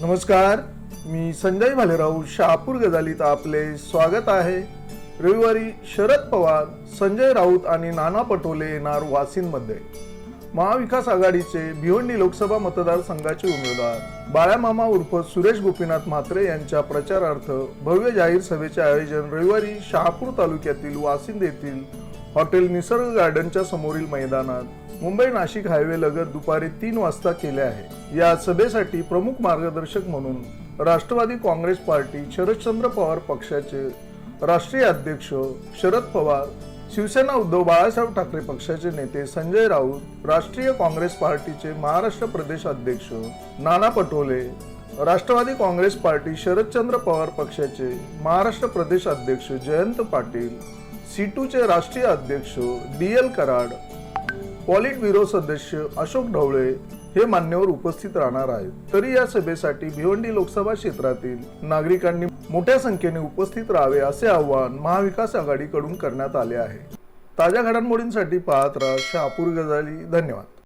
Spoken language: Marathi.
नमस्कार मी संजय भालेराव शहापूर गजालीत आपले स्वागत आहे. रविवारी शरद पवार संजय राऊत आणि नाना पटोले येणार वासिनमध्ये महाविकास आघाडीचे भिवंडी लोकसभा मतदारसंघाचे उमेदवार बाळामामा उर्फ सुरेश गोपीनाथ म्हात्रे यांच्या प्रचारार्थ भव्य जाहीर सभेचे आयोजन रविवारी शहापूर तालुक्यातील वासिंद येथील हॉटेल निसर्ग गार्डनच्या समोरील मैदानात मुंबई नाशिक हायवे लगत दुपारी तीन वाजता केले आहे. या सभेसाठी प्रमुख मार्गदर्शक म्हणून राष्ट्रवादी काँग्रेस पार्टी शरदचंद्र पवार पक्षाचे राष्ट्रीय अध्यक्ष शरद पवार शिवसेना उद्धव बाळासाहेब ठाकरे पक्षाचे नेते संजय राऊत राष्ट्रीय काँग्रेस पार्टीचे महाराष्ट्र प्रदेश अध्यक्ष नाना पटोले राष्ट्रवादी काँग्रेस पार्टी शरदचंद्र पवार पक्षाचे महाराष्ट्र प्रदेश अध्यक्ष जयंत पाटील सीटूचे राष्ट्रीय अध्यक्ष D L Karad polit bureau सदस्य अशोक ढवळे हे मान्यवर उपस्थित राहणार आहेत. तरी या सभेसाठी भिवंडी लोकसभा क्षेत्रातील नागरिकांनी मोठ्या संख्येने उपस्थित राहावे असे आवाहन महाविकास आघाडीकडून करण्यात आले आहे. ताज्या घडामोडींसाठी पाहत राहा शहापूर गजाली. धन्यवाद.